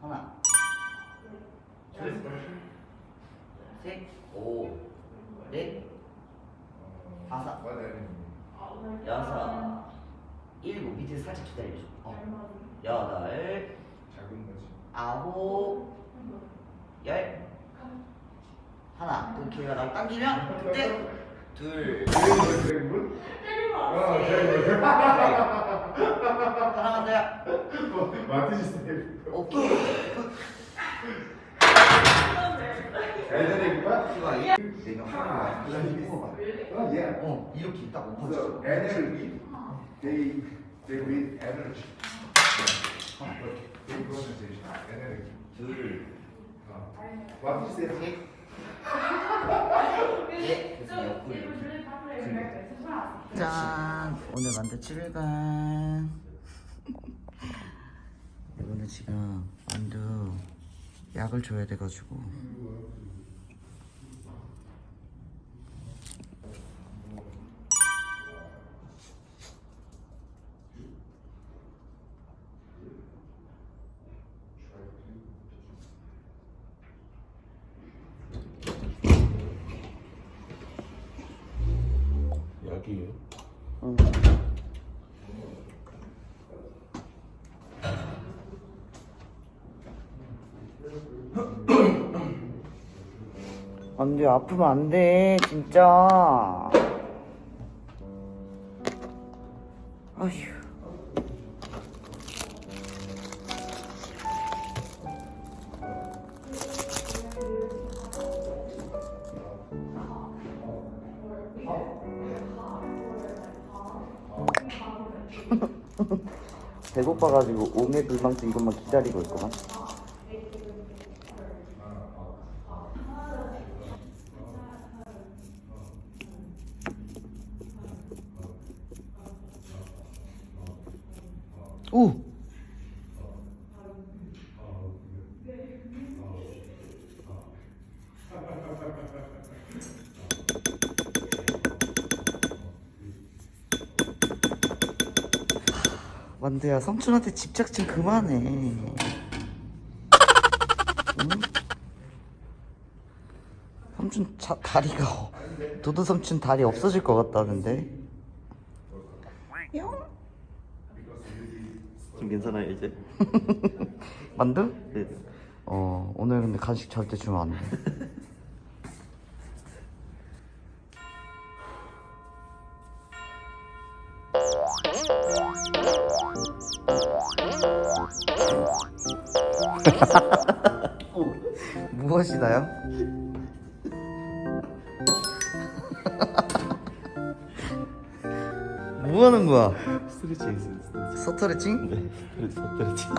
하나, 둘, 셋, 오, 넷, 다섯, 여섯, 일곱. 밑에 살짝 기다려줘. 어. 여덟, 작은 거지. 아홉, 열. 하나, 또 기회가 나고 당기면 그때 둘, 드래곤? 어, 더요. 마티즈 스타일. 오케이. 에너지가? 이거 내가 하나 그냥 뽑아봐. 어, 예. 어 이렇게 딱 엎어져. energy, they they read energy. They pronunciation energy. 둘, 어. What is that? 그래서 이렇게. 짠! 오늘 만든 7일간 이거는 지금 만두 약을 줘야 돼가지고 약이에요? 안돼 아프면 안 돼 진짜. 아휴 배고파가지고 오메 불망증 이것만 기다리고 있구만 오! 만두야 삼촌한테 집착 좀 그만해 응? 삼촌 자, 다리가 도도 삼촌 다리 없어질 것 같다는데 뿅 좀 괜찮아요 이제? 만두? 네. 어 오늘 근데 간식 절대 주면 안 돼. 무엇이나요? 뭐 하는 거야? 스트레칭 스트레칭 서터레칭? 네 스트레칭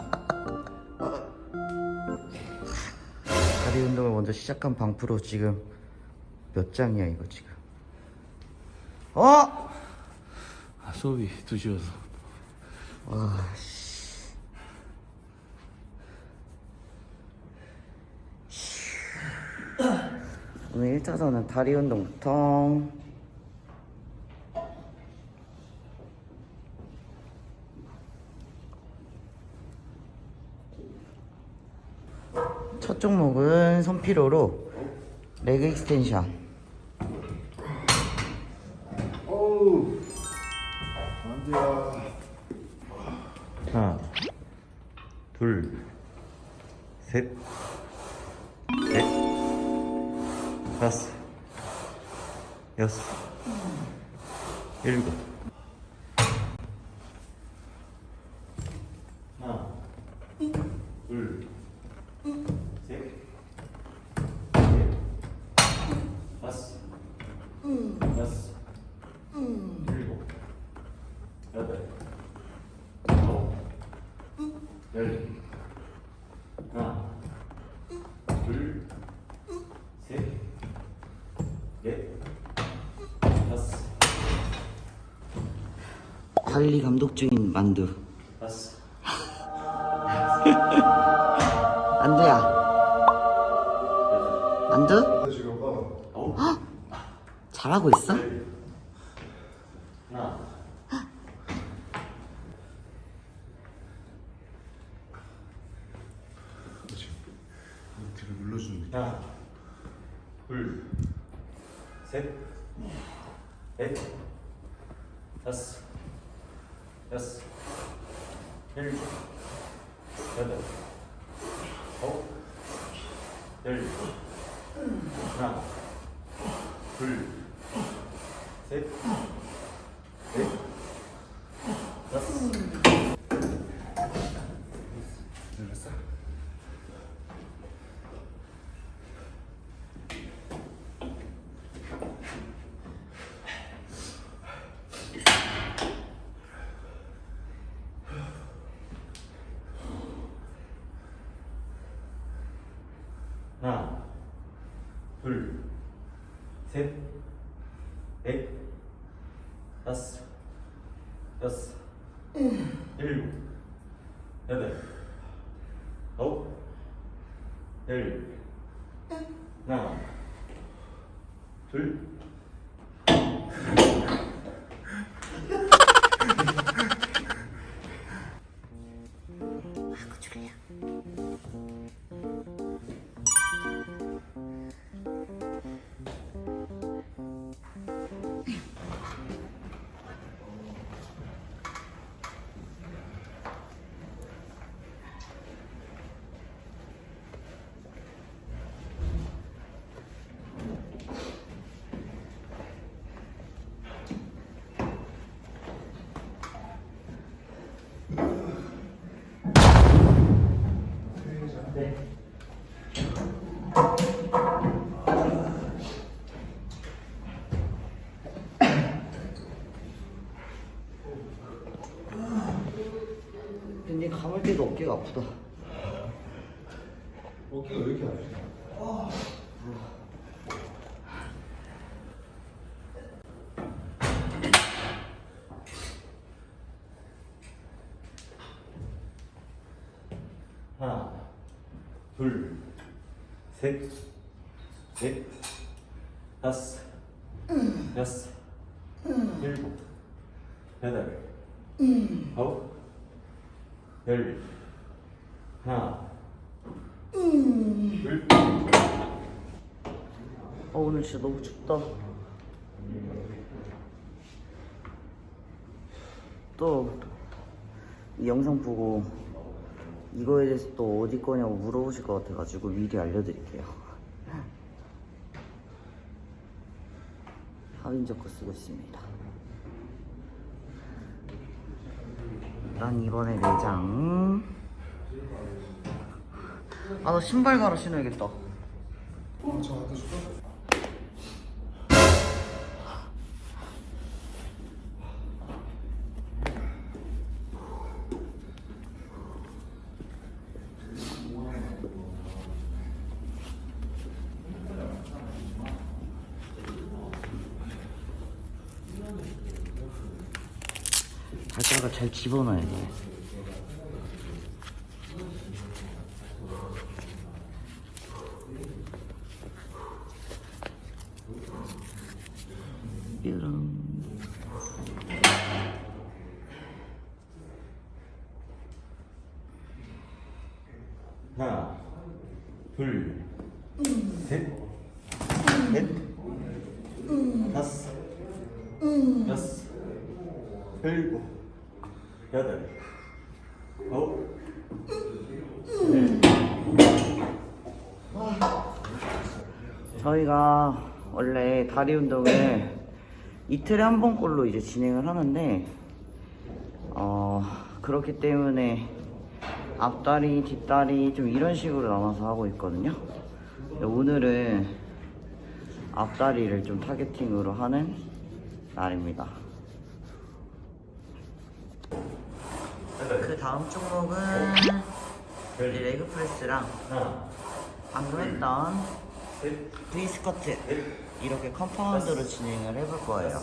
다리 운동을 먼저 시작한 방프로 지금 몇 장이야 이거 지금 어? 아, 수업이 2시여서 와 씨. 오늘 1차전은 다리 운동부터 첫 종목은 손피로로 레그 익스텐션 관리 감독 중인 만두. 다섯 만두야. 만두? 잘하고 있어? 하나 하나, 둘, 셋, 넷, 다섯, 여섯, 일곱, 여덟, 아홉, 열, 하나, 둘, 셋, 넷, 다섯. 들었어? 하나, 둘, 셋, 때도 어깨가 아프다. 어깨가 왜 이렇게 아프지? 하나, 둘, 셋, 넷, 다섯, 여섯, 일곱, 여덟, 아홉, 열, 하나, 둘, 어, 오늘 진짜 너무 춥다. 또, 이 영상 보고 이거에 대해서 또 어디 거냐고 물어보실 것 같아가지고 미리 알려드릴게요. 하윈저 거 쓰고 있습니다. 난 이번에 내장. 아, 나 신발 갈아 신어야겠다. 어, 저 갖다 줄까? 잘 집어넣어야 돼. 뾰롱. 하나, 둘, 셋, 넷, 다섯, 여섯, 일곱, 여덟, 아홉, 저희가 원래 다리 운동을 이틀에 한 번꼴로 이제 진행을 하는데 어 그렇기 때문에 앞다리, 뒷다리 좀 이런 식으로 나눠서 하고 있거든요. 오늘은 앞다리를 좀 타겟팅으로 하는 날입니다. 그 다음 종목은 이제 레그 프레스랑 하나, 방금 했던 셋, V 스쿼트 넷, 이렇게 컴파운드로 진행을 해볼 거예요.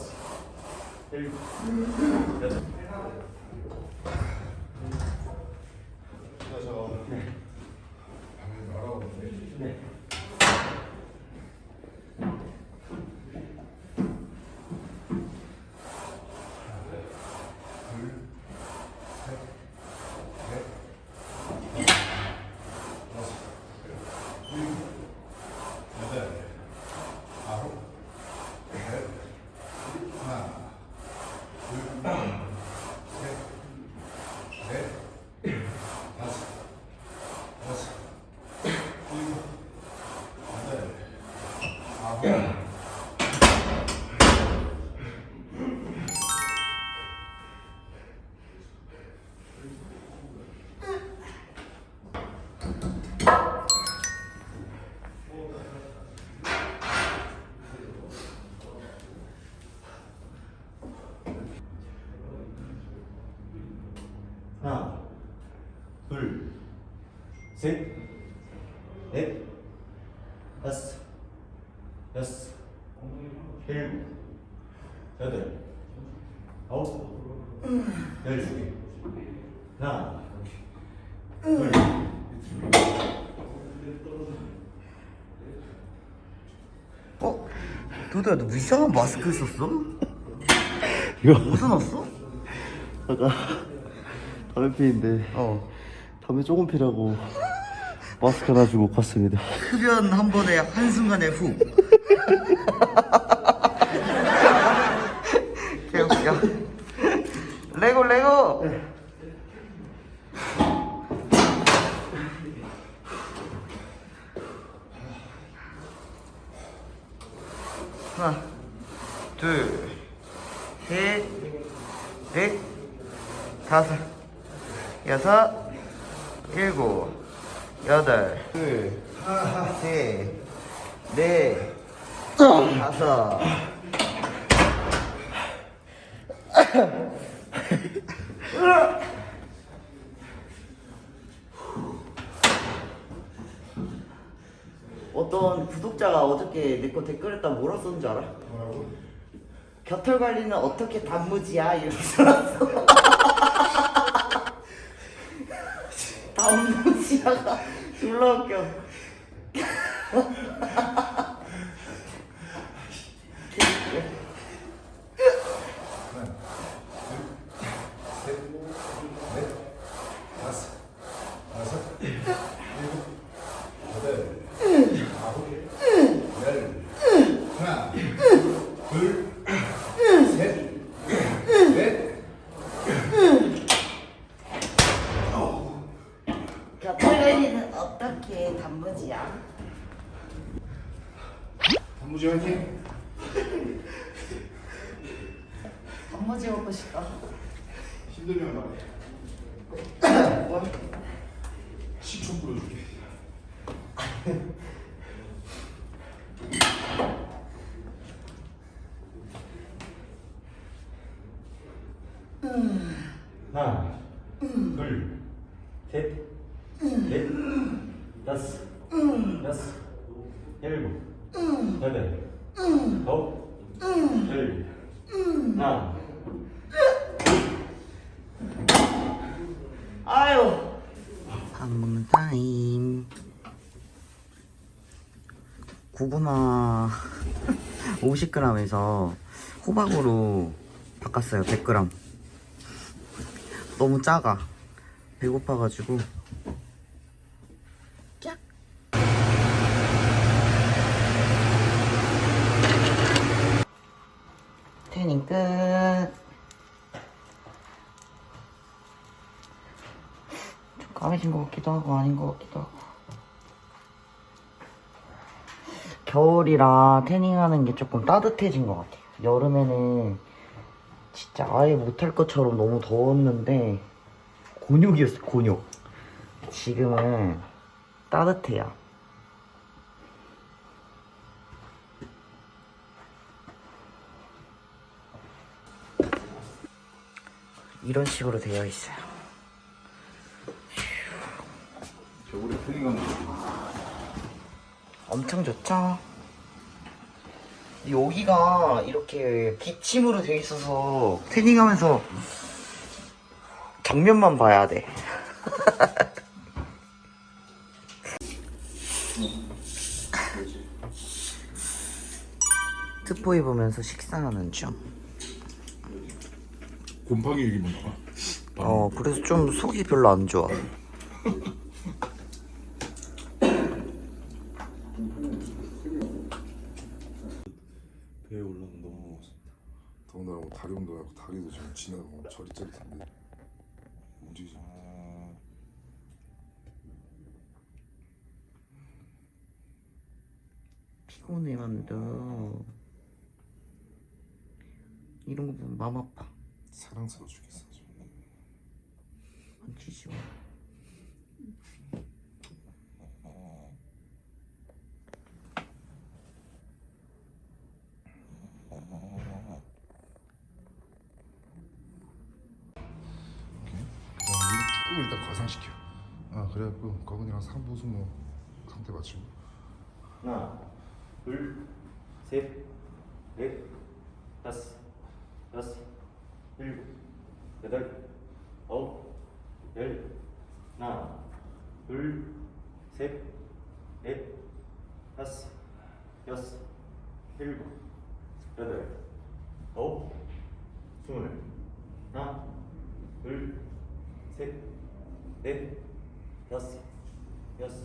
셋, 넷, 다섯, 여섯, 일곱, 여덟, 아홉, 열, 하나, 둘, 어? 도도야 너 이상한 마스크 썼어? 이거 어디서 났어? 아까 담배 피는데 어 담배 조금 피라고 마스크 주고 갔습니다. 흡연 한 번에 한순간에 후 개웃겨 레고 레고 하나 둘셋넷 다섯 여섯 일곱 여덟 둘셋넷 다섯 어떤 구독자가 어저께 내 거 댓글에다 뭐라 썼는 줄 알아? 뭐라고? 겨털 관리는 어떻게 단무지야? 이렇게 써놨어 단무지야가 졸라 웃겨 다섯, 다섯, 일곱, 여덟, 아홉, 열, 하나, 둘, 셋, 넷, 관리는 어떻게 단무지야? 단무지 화이팅! 단무지 먹고 싶다 힘들면 말해. 식초 뿌려줄게. 하나, 둘, 셋, 넷, 다섯, 여섯, 일곱, 여덟, 아홉, 열, 하나, 아유. 밥 먹는 타임. 고구마 50g에서 호박으로 바꿨어요 100g 너무 작아. 배고파가지고. 짝 태닝 끝 좀 까매진 것 같기도 하고 아닌 것 같기도 하고. 겨울이라 태닝하는 게 조금 따뜻해진 것 같아요. 여름에는 진짜 아예 못할 것처럼 너무 더웠는데 곤욕이었어 곤욕. 지금은 따뜻해요. 이런 식으로 되어 있어요 겨울에 거. 엄청 좋죠? 여기가 이렇게 기침으로 돼 있어서 태닝하면서 정면만 봐야 돼. 특보이 보면서 식사하는 중. 곰팡이 얘기만 나와. 어, 그래서 좀 속이 별로 안 좋아. 배에 올라오는 너무 먹었습니다. 더군다나 뭐 다리 운동하고 다리도 지나고 저릿저릿한데 움직이지 않아. 피곤해 만두. 이런 거 보면 마음 아파. 사랑스러워 죽겠어. 지금. 만지지 마. 축구를 일단 가상시켜. 아 그래갖고 거근이랑 상부수모 상태 맞추고 하나, 둘, 셋, 넷, 다섯, 여섯, 일곱, 여덟, 아홉, 열. 하나, 둘, 셋, 넷, 다섯, 여섯, 일곱, 여덟, 아홉, 스물. 하나, 둘, 셋, 넷, 다섯, 여섯.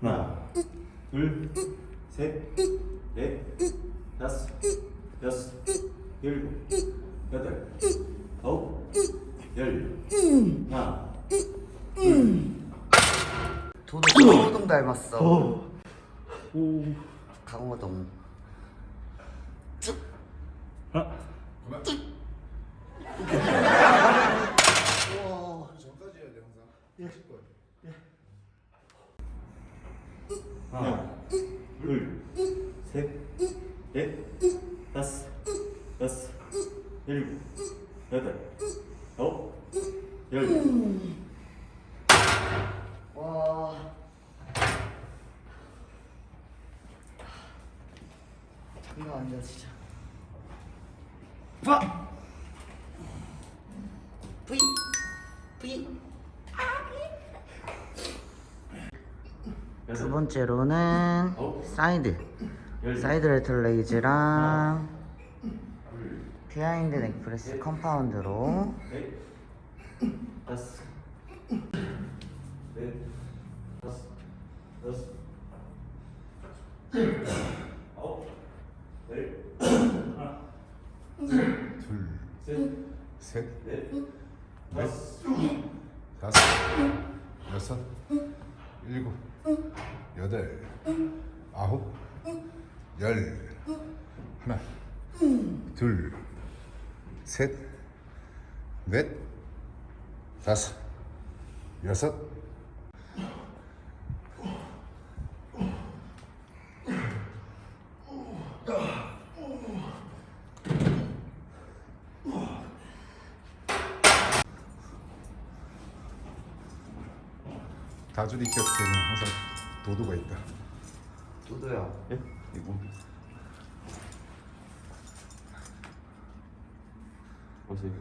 하나, 둘, 셋, 넷, 다섯, 여섯, 일곱, 여덟, 아홉, 열. 하나, 도도 강호동 닮았어. 오. 강호동. 그만 우와. 전까지 해야 돼 항상 예. 칠 거야. 하나, 둘, 셋, 넷, 다섯, 여섯, 일곱, 여덟, 아홉, 열. 와. 장난 아니다 진짜. 와. 뿌이. 뿌이. 두 번째로는 사이드. 열. 사이드 레틀 레이즈랑 비하인드 넥프레스 컴파운드로 넷, 다섯, 넷, 다섯, 여섯, 아홉, 열, 하나, 둘, 셋, 셋, 넷, 넷, 다섯, 다섯, 여섯, 일곱, 여덟, 아홉, 열. 하나, 둘, 셋, 넷, 다섯, 여섯. 다주리 곁에는 항상 도도가 있다. 도도야. 예? 이거. 벌써 이거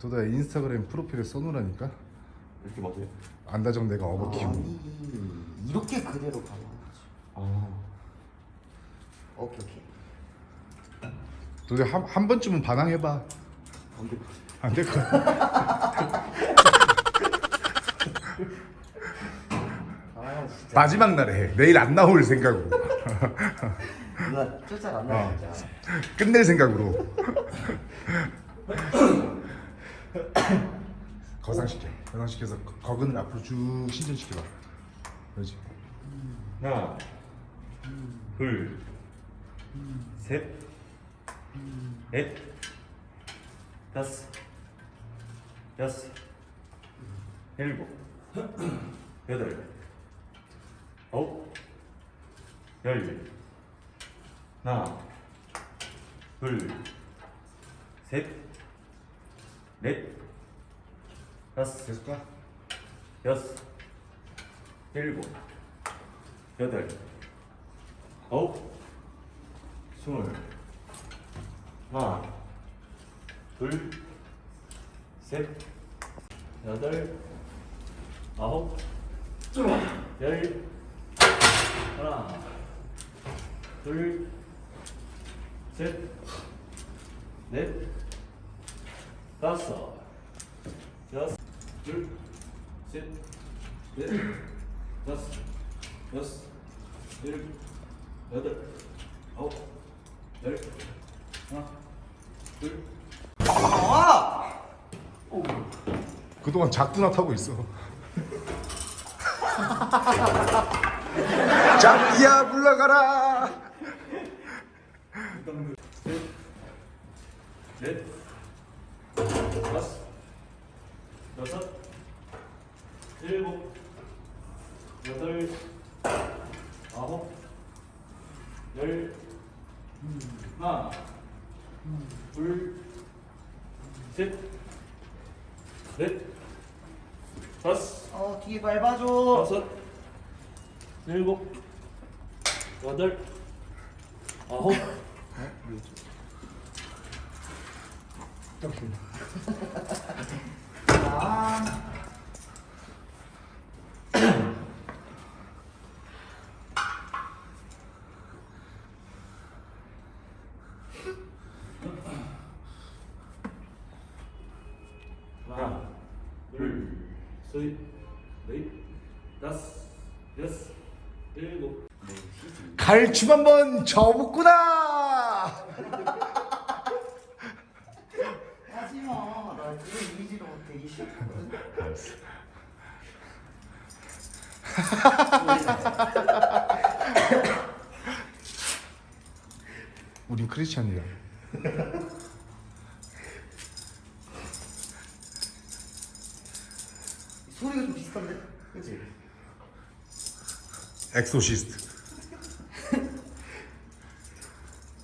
도도야 인스타그램 프로필에 써놓으라니까. 이렇게 맞아요? 안다정 내가 어버 키우고. 아니 이렇게 그대로 가는 거지. 아. 오케이 오케이. 도도야 한, 한 번쯤은 반항해봐. 안 돼. 안 될 거야. 아 진짜. 마지막 날에 해. 내일 안 나올 생각으로. 누나 쫓아간다 어. 진짜. 끝낼 생각으로. 거상시켜. 거상시켜서 거- 거근을 앞으로 쭉 신전시켜봐. 그렇지. 하나, 둘, 셋, 넷, 다섯, 여섯, 일곱, 여덟, 아홉, 열. 하나, 둘, 셋, 넷, 다섯, 계속 가. 여섯, 일곱, 여덟, 아홉, 스물, 하나, 둘, 셋, 여덟, 아홉, 열, 하나, 둘, 셋, 넷, 다섯, 여섯, 둘, 셋, 넷, 다섯, 여섯, 일곱, 여덟, 아홉, 열, 하나, 둘. 그동안 작두나 타고 있어. 작두야 물러가라. 넷, 다섯, 여섯, 일곱, 여덟, 아홉, 열, 하나, 둘, 셋, 넷, 다섯, 어 뒤에 밟아줘. 다섯, 일곱, 여덟, 아홉, 아 하나, 둘, 셋, 넷, 다섯, 여섯, 일곱. 갈춤 한번 쳐봤구나. 하지마 나 그거 이미지로 되기 싫거든 우린 크리스찬이야. exorciste.